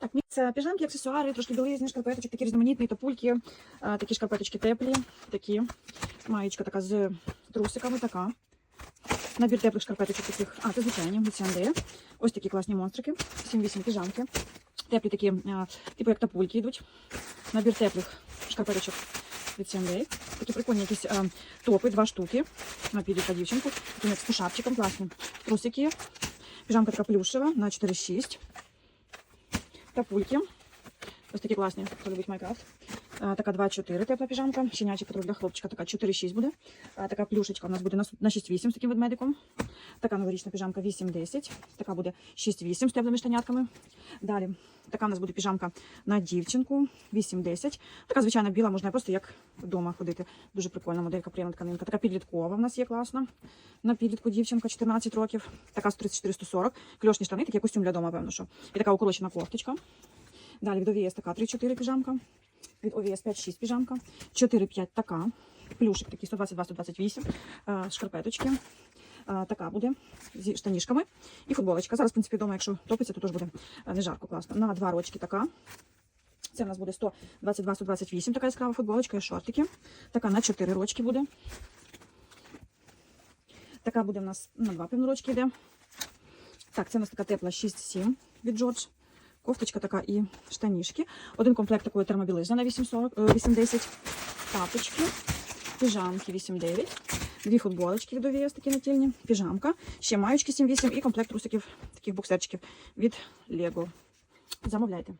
Так, це піжамки, аксесуари, трошки білизні, шкарпеточок, такі різноманітні, топульки, такі шкарпеточки теплі, такі. Маєчка така з трусиками, така. Набір теплих шкарпеточок таких. А, це звичайні, від. Ось такі класні монстрики. 7-8 піжамки. Теплі такі, типу як тапульки йдуть. Набір теплих шкарпеточок від. Такі прикольні якісь а, топи, два штуки. На підуть по дівчинку. Такі з пушапчиком, класні. Трусики. Піжамка така плюшева на 4,6. Тапульки. Ось такі класні, хто любить Майкрафт. Така Така 2,4 тепла піжамка. Щенячий патруль для хлопчика, така 4,6 буде. Така плюшечка у нас буде на 6-8 з таким ведмедиком. Така новорічна піжамка 8,10. Така буде 6,8 з теплими штанятками. Далі така у нас буде піжамка на дівчинку 8,10. Така звичайна біла, можна просто як вдома ходити. Дуже прикольна моделька, приємна тканинка. Така підліткова в нас є класна. На підлітку дівчинка 14 років. Така 134-140. Кльошні штани, такі костюм для дома, певно, що. І така укорочена кофточка. Далі від OVS така 3-4 піжамка. Від OVS 5-6 піжамка. 4-5 така. Плюшик такий 122-128. Е, Шкарпеточки. Е, Така буде зі штанішками. І футболочка. Зараз, в принципі, вдома, якщо топиться, то теж буде е, не жарко класно. На два рочки така. Це в нас буде 122-128 така яскрава футболочка і шортики. Така на 4 рочки буде. Така буде в нас на два певно рочки йде. Так, це у нас така тепла 6-7 від Джордж. Кофточка така і штанішки. Один комплект такої термобілизни на 8,40, е, 8,10. Тапочки, піжамки 8,9. Дві футболочки від OVS такі натільні, піжамка, ще маючки 7,8 і комплект трусиків, таких буксерчиків від Lego. Замовляйте.